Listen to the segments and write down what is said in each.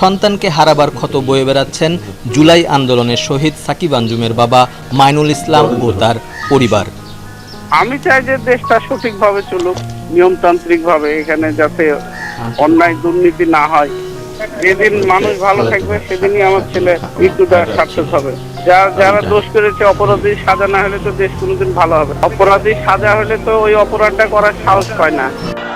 সন্তানকে হারাবার ক্ষত বয়ে বেড়াচ্ছেন জুলাই আন্দোলনের শহীদ সাকিব আঞ্জুমের বাবা মাইনুল ইসলাম ও তার পরিবার। আমি চাই যে দেশটা সঠিকভাবে চলুক নিয়মতান্ত্রিক ভাবে এখানে যাতে অন্যায় দুর্নীতি না হয়। যেদিন মানুষ ভালো থাকবে, সেদিনই আমার ছেলে মৃত্যুটা সার্থক হবে। যারা যারা দোষ করেছে, অপরাধী সাজা না হলে তো দেশ কোনোদিন ভালো হবে অপরাধী সাজা হলে তো ওই অপরাধটা করার সাহস পায় না।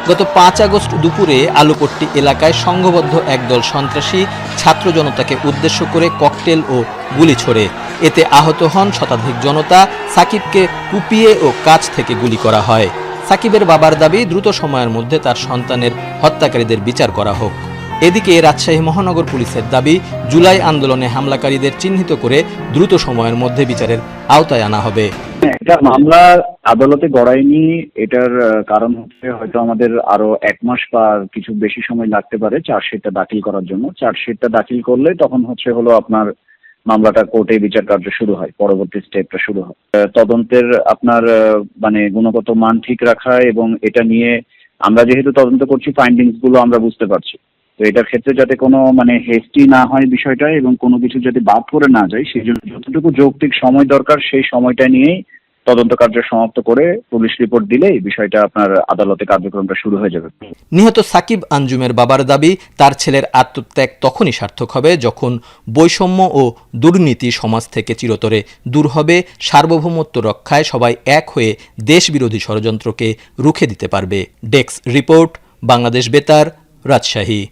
গত পাঁচ আগস্ট দুপুরে আলুপট্টি এলাকায় সংঘবদ্ধ একদল সন্ত্রাসী ছাত্র জনতাকে উদ্দেশ্য করে ককটেল ও গুলি ছোড়ে। এতে আহত হন শতাধিক জনতা, সাকিবকে কুপিয়ে ও কাছ থেকে গুলি করা হয়। সাকিবের বাবার দাবি, দ্রুত সময়ের মধ্যে তার সন্তানের হত্যাকারীদের বিচার করা হোক। এদিকে রাজশাহী মহানগর পুলিশের দাবি, জুলাই আন্দোলনে হামলাকারীদের চিহ্নিত করে দ্রুত সময়ের মধ্যে বিচারের আওতায় আনা হবে। এটা মামলা আদালতে গড়ায়নি, এটার কারণ হচ্ছে হয়তো আমাদের আরও এক মাস বা কিছু বেশি সময় লাগতে পারে চার্জশিটটা দাখিল করার জন্য। চার্জশিটটা দাখিল করলে তখন হচ্ছে হলো আপনার মামলাটা কোর্টে বিচার কার্য শুরু হয়, পরবর্তী স্টেপটা শুরু হয়। তদন্তের আপনার মানে গুণগত মান ঠিক রাখা এবং এটা নিয়ে আমরা যেহেতু তদন্ত করছি ফাইন্ডিংসগুলো আমরা বুঝতে পারছি। তো এটার ক্ষেত্রে যাতে কোনো মানে হেস্টি না হয় বিষয়টা এবং কোনো কিছু যাতে বাদ করে না যায়, সেই জন্য যতটুকু যৌক্তিক সময় দরকার, সেই সময়টা নিয়েই তদন্ত কার্য সমাপ্ত করে পুলিশ রিপোর্ট দিলেই বিষয়টা আপনার আদালতে কার্যক্রমটা শুরু হয়ে যাবে। নিহত সাকিব আঞ্জুমের বাবার দাবি, তার ছেলের আত্মত্যাগ তখনই সার্থক হবে যখন বৈষম্য ও দুর্নীতি সমাজ থেকে চিরতরে দূর হবে, সার্বভৌমত্ব রক্ষায় সবাই এক হয়ে দেশবিরোধী ষড়যন্ত্রকে রুখে দিতে পারবে। ডেস্ক রিপোর্ট, বাংলাদেশ বেতার, রাজশাহী।